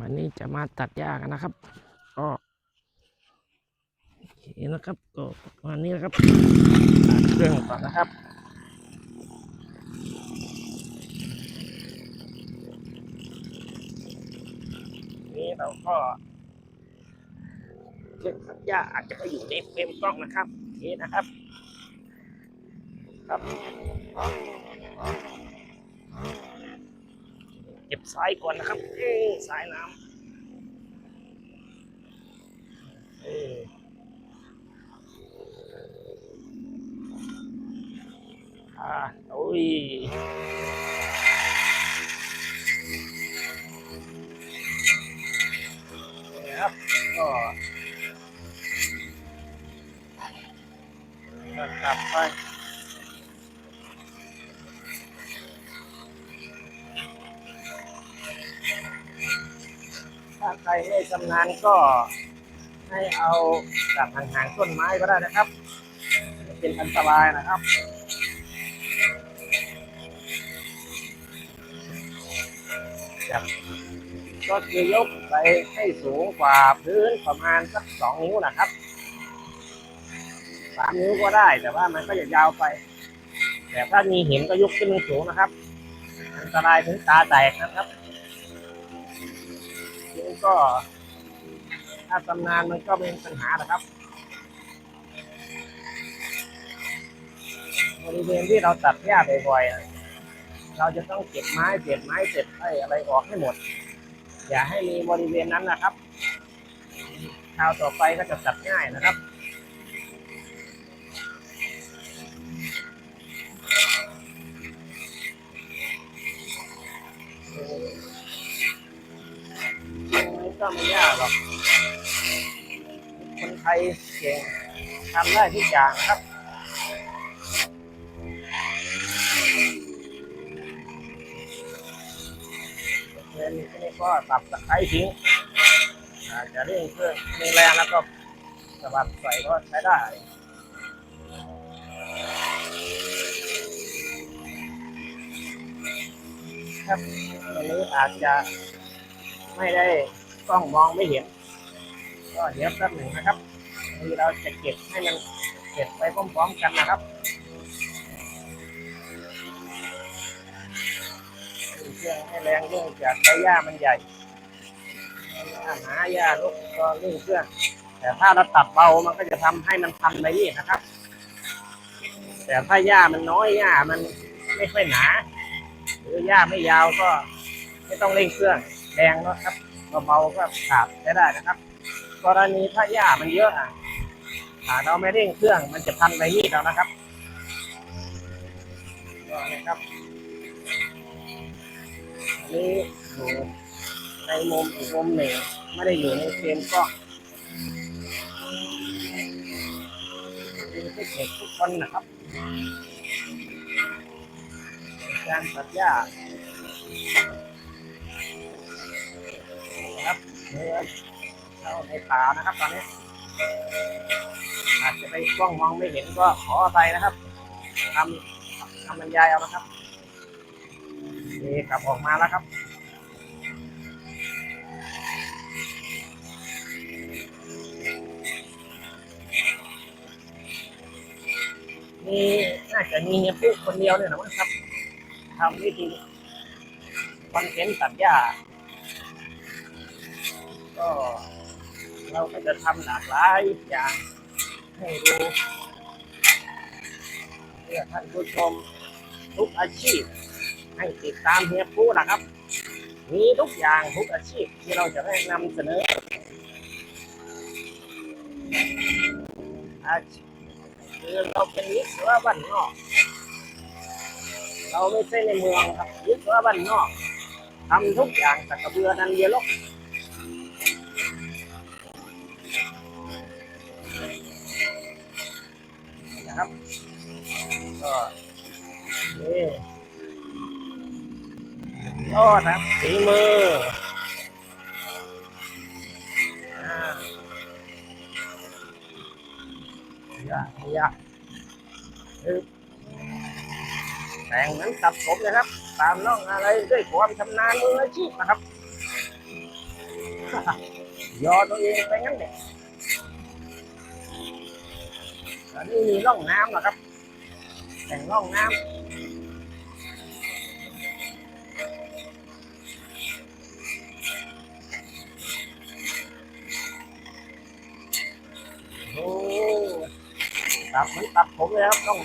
วันนี้จะมาตัดหญ้ากันนะครับ ก็โอเคนะครับก็ประมาณนี้นะครับตัดเครื่องก่อนนะครับนี่เราก็เครื่องตัดหญ้าอาจจะไปอยู่ในเฟรมกล้องนะครับโอเคนะครับ ครับ เก็บสายก่อนนะครับสายน้ำเอ้ยอ่าโอ้ยครับก็กลับไป ถ้าใครไม่ชำนาญก็ให้เอาจากห่างๆต้นไม้ก็ได้นะครับ เป็นอันตรายนะครับจับก็คือยกไปให้สูงกว่าพื้นประมาณสักสองนิ้วนะครับสามนิ้วก็ได้ แต่ว่ามันก็จะยาวไป แต่ถ้ามีหินก็ยกขึ้นสูงนะครับ อันตรายถึงตาแตกนะครับ ก็ ถ้าตำนานมันก็เป็นปัญหานะครับบริเวณที่เราตัดหญ้าบ่อยๆเราจะต้องเก็บไม้เก็บไม้เสร็จไอ้อะไรออกให้หมด อย่าให้มีบริเวณนั้นนะครับคราวต่อไปก็จะตัดง่ายนะครับ ก็ไม่ยากหรอกคนไทยเก่งทำได้ทุกอย่างครับเล่นนี่ก็ตับตะไคร้ทิ้งอาจจะเร่งเครื่องเร่งแรงแล้วก็สบัดใส่ก็ใช้ได้ครับตรงนี้อาจจะไม่ได้ กล้องมองไม่เห็น ก็เดี๋ยวแป๊บหนึ่งนะครับนี่เราจะเก็บให้มันเก็บไปพร้อมๆกันนะครับเครื่องให้แรงเรื่องจากใช้หญ้ามันใหญ่ถ้าหาหญ้าลุกก็เร่องเครื่องแต่ถ้าเราตัดเบามันก็จะทำให้มันพันไปนี่นะครับ แต่ถ้าหญ้ามันน้อยหญ้ามันไม่ค่อยหนา หรือหญ้าไม่ยาวก็ไม่ต้องเร่งเครื่องแรงนะครับ เบาๆก็ขาดใช้ได้นะครับ กรณีถ้าหญ้ามันเยอะอะถ้าเราไม่เร่งเครื่องมันจะพันไปนี่เรานะครับก็นะครับอันนี้อยู่ในมุมอีกมุมหนึ่งไม่ได้อยู่ในเฟรมกล้องเป็นเทคนิคทุกคนนะครับการตัดหญ้า เอเข้าในป่านะครับตอนนี้ อาจจะไปกล้องมองไม่เห็นก็ขออภัยนะครับทำทำบรรยายเอานะครับนี่กลับออกมาแล้วครับมีน่าจะมีเฮียปุ๊คนเดียวเนี่ยนะมั้งครับทำวิธีคอนเทนต์ตัดหญ้า ก็เราก็จะทำหลากหลายอย่างให้ดูเพื่อท่านผู้ชมทุกอาชีพ ให้ติดตามเฮียปุ๊นะครับ มีทุกอย่างทุกอาชีพที่เราจะได้นำเสนอ อาชีพคือเราเป็นวิศวะบ้านนอก เราไม่ใช่ในเมืองครับวิศวะบ้านนอกทำทุกอย่างแต่กระเบือนันเยลก นะครับก็นี่โอ้นะฝีมืออ่าอยะยะคือแต่งเหมือนตับผมนะครับ ตามน้องอะไรด้วยความชำนาญมืออาชีพนะครับ ยอตัวเองไปงั้นแหละ อันนี้มีร่องน้ำนะครับแต่งร่องน้ำโอ้ตับเหมันตัดผมเลยครับร่องน้ำ